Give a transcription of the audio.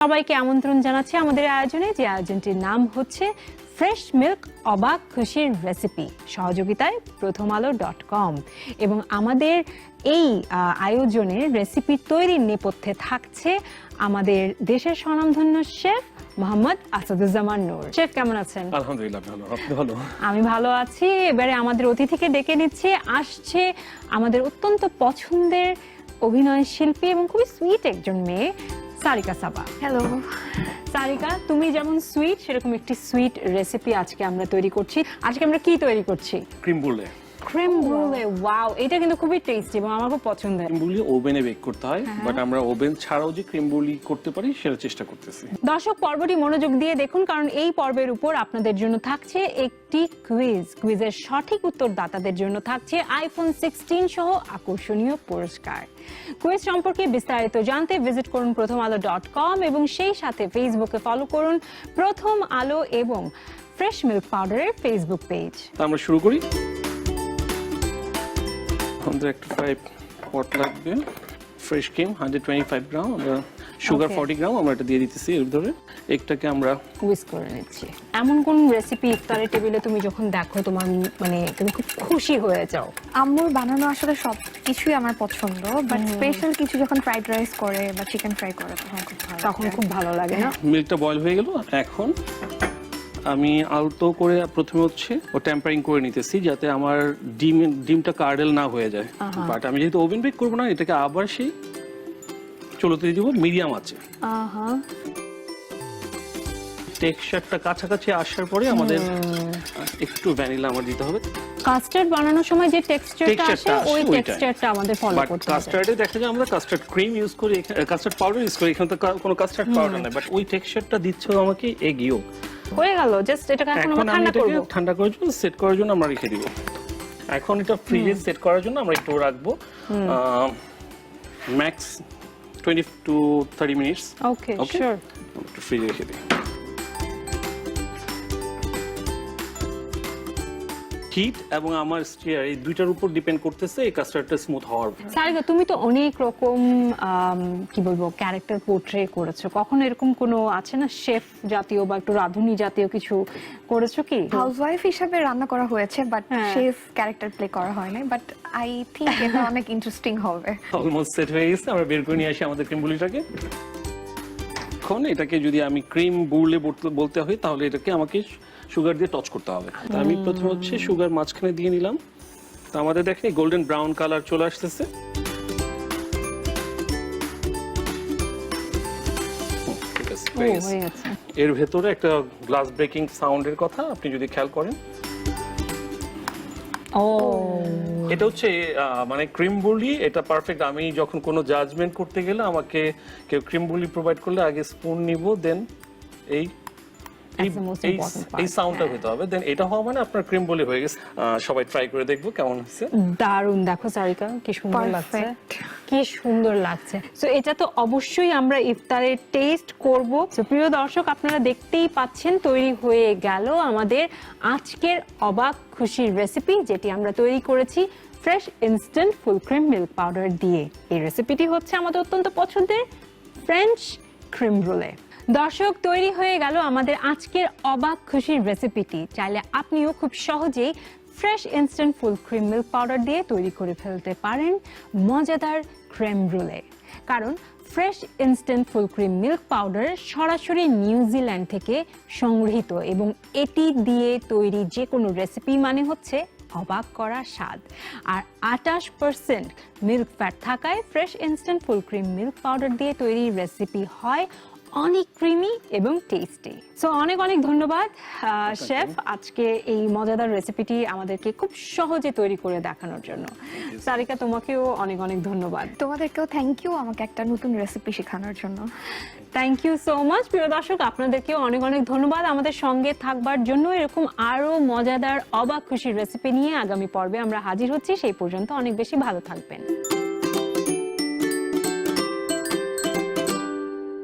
সবাইকে আমন্ত্রণ জানাচ্ছি আমাদের আয়োজনে যে আয়োজনটির নাম হচ্ছে ফ্রেশ মিল্ক অবাক খুশির রেসিপি সহযোগিতায় প্রথম আলো ডট কম এবং আমাদের এই আহ, আয়োজনের রেসিপি তৈরির নেপথ্যে থাকছে আমাদের দেশের স্বনামধন্য শেফ মোহাম্মদ আসাদুজ্জামান নূর। শেফ কেমন আছেন? আলহামদুলিল্লাহ ভালো আপনি ভালো? আমি ভালো আছি। এবারে আমাদের অতিথিকে ডেকে নিচ্ছে। আসছে আমাদের অত্যন্ত পছন্দের অভিনয় শিল্পী এবং খুবই সুইট একজন মেয়ে। সারিকা সাবা। হ্যালো সারিকা তুমি যেমন সুইট সেরকম একটি সুইট রেসিপি আজকে আমরা তৈরি করছি। আজকে আমরা কি তৈরি করছি? ক্রিম বুলে। ক্রিম ব্রুলে ওয়াও এটা কিন্তু খুবই টেস্টি এবং আমার খুব পছন্দের। ক্রিম ওভেনে বেক করতে হয় বাট আমরা ওভেন ছাড়াও যে ক্রিম বুলি করতে পারি সেটা চেষ্টা করতেছি। দর্শক পর্বটি মনোযোগ দিয়ে দেখুন কারণ এই পর্বের উপর আপনাদের জন্য থাকছে একটি কুইজ কুইজের সঠিক উত্তরদাতাদের জন্য থাকছে আইফোন সিক্সটিন সহ আকর্ষণীয় পুরস্কার। কুইজ সম্পর্কে বিস্তারিত জানতে ভিজিট করুন প্রথম আলো ডট কম এবং সেই সাথে ফেসবুকে ফলো করুন প্রথম আলো এবং ফ্রেশ মিল্ক পাউডারের ফেসবুক পেজ আমরা শুরু করি। আমাদের একটা ফাইভ পট লাগবে। Fresh cream hundred twenty five gram আমরা সুগার. ফর্টি গ্রাম আমরা এটা দিয়ে দিতেছি এর ভিতরে। একটাকে আমরা কুইজ করে নিচ্ছি। এমন কোন রেসিপি ইফতারের টেবিলে তুমি যখন দেখো তোমার মানে তুমি খুব খুশি হয়ে যাও? আম্মুর বানানো আসলে সব কিছুই আমার পছন্দ বাট স্পেশাল কিছু যখন ফ্রাইড রাইস করে বা চিকেন ফ্রাই করে তখন খুব ভালো তখন খুব ভালো লাগে না? মিল্কটা বয়েল হয়ে গেল এখন আমি আলতো করে প্রথমে হচ্ছে ও টেম্পারিং করে নিতেছি যাতে আমার ডিম ডিমটা কার্ডেল না হয়ে যায়। বাট আমি যেহেতু ওভেন বেক করব না এটাকে আবার সেই চলতে দিব মিডিয়াম আছে। টেক্সচারটা কাছাকাছি আসার পরে আমাদের একটু ভ্যানিলা আমার দিতে হবে। কাস্টার্ড বানানোর সময় যে টেক্সচারটা আসে ওই টেক্সচারটা আমাদের ফলো করতে হবে। কাস্টার্ডে দেখা যায় আমরা কাস্টার্ড ক্রিম ইউজ করি কাস্টার্ড পাউডার ইউজ করি এখানে তো কোনো কাস্টার্ড পাউডার নাই। বাট ওই টেক্সচারটা দিচ্ছে আমাকে এগ ইয়োগ হয়ে গেল জাস্ট এটাকে এখন আমরা ঠান্ডা করব। ঠান্ডা করার জন্য সেট করার জন্য আমরা রেখে দিব। এখন এটা ফ্রিজে সেট করার জন্য আমরা একটু রাখব। Max twenty to thirty minutes okay okay sure একটু ফ্রিজে রেখে দিই। হিট এবং আমার স্টিয়ার এই দুইটার উপর ডিপেন্ড করতেছে এই কাস্টার্ডটা স্মুথ হওয়ার। সারিকা তুমি তো অনেক রকম কি বলব ক্যারেক্টার পোর্ট্রে করেছ। কখনো এরকম কোনো আছে না শেফ জাতীয় বা একটু রাঁধুনি জাতীয় কিছু করেছ কি? হাউসওয়াইফ হিসাবে রান্না করা হয়েছে বাট। শেফ ক্যারেক্টার প্লে করা হয় নাই বাট আই থিঙ্ক এটা অনেক ইন্টারেস্টিং হবে। অলমোস্ট সেট হয়ে গেছে আমরা বের করে নিয়ে আসি আমাদের ক্রিম বুলিটাকে। এখন এটাকে যদি আমি ক্রিম বুলে বলতে- বলতে হয় তাহলে এটাকে আমাকে সুগার দিয়ে টচ করতে হবে। তো আমি প্রথমে হচ্ছে সুগার মাঝখানে দিয়ে নিলাম। তো আমাদের দেখেন গোল্ডেন ব্রাউন কালার চলে আসতেছে। এর ভেতরে একটা গ্লাস ব্রেকিং সাউন্ডের কথা আপনি যদি খেয়াল করেন। ও। এটা হচ্ছে মানে ক্রিম বুলি এটা পারফেক্ট আমি যখন কোনো জাজমেন্ট করতে গেলে আমাকে কেউ ক্রিম বুলি প্রোভাইড করলে আগে স্পুন নিব দেন এই এই সাউন্ডটা। হতে হবে। দেন এটা হওয়া মানে আপনার ক্রিম বুলি হয়ে গেছে। সবাই ট্রাই করে দেখব কেমন হচ্ছে। দারুণ। দেখো সারিকা কি সুন্দর লাগছে। কি সুন্দর লাগছে। তো এটা তো অবশ্যই আমরা ইফতারে টেস্ট করব। তো প্রিয় দর্শক আপনারা দেখতেই পাচ্ছেন তৈরি হয়ে গেল আমাদের আজকের অবাক খুশির রেসিপি যেটি আমরা তৈরি করেছি fresh instant full cream milk powder দিয়ে। এই রেসিপিটি হচ্ছে আমাদের অত্যন্ত পছন্দের ফ্রেঞ্চ ক্রিম রোলে দর্শক, তৈরি হয়ে গেল আমাদের আজকের অবাক খুশির রেসিপিটি চাইলে আপনিও খুব সহজেই fresh instant full cream milk powder দিয়ে তৈরি করে ফেলতে পারেন মজাদার ক্রেম রুলে কারণ fresh instant full cream milk powder সরাসরি নিউজিল্যান্ড থেকে সংগৃহীত এবং এটি দিয়ে তৈরি যে কোনো রেসিপি মানে হচ্ছে অবাক করা স্বাদ। আর আটাশ পার্সেন্ট মিল্ক ফ্যাট থাকায় fresh instant full cream milk powder দিয়ে তৈরি রেসিপি হয় অনেক ক্রিমি এবং টেস্টি সো অনেক অনেক ধন্যবাদ শেফ আজকে এই মজাদার রেসিপিটি আমাদেরকে খুব সহজে তৈরি করে দেখানোর জন্য। সারিকা তোমাকেও অনেক অনেক ধন্যবাদ। তোমাদেরকেও থ্যাংক ইউ আমাকে একটা নতুন রেসিপি শেখানোর জন্য। থ্যাংক ইউ সো মাচ প্রিয় দর্শক আপনাদেরকেও অনেক অনেক ধন্যবাদ। আমাদের সঙ্গে থাকবার জন্য এরকম আরও মজাদার অবাক খুশির রেসিপি নিয়ে আগামী পর্বে আমরা হাজির হচ্ছি। সেই পর্যন্ত অনেক বেশি ভালো থাকবেন।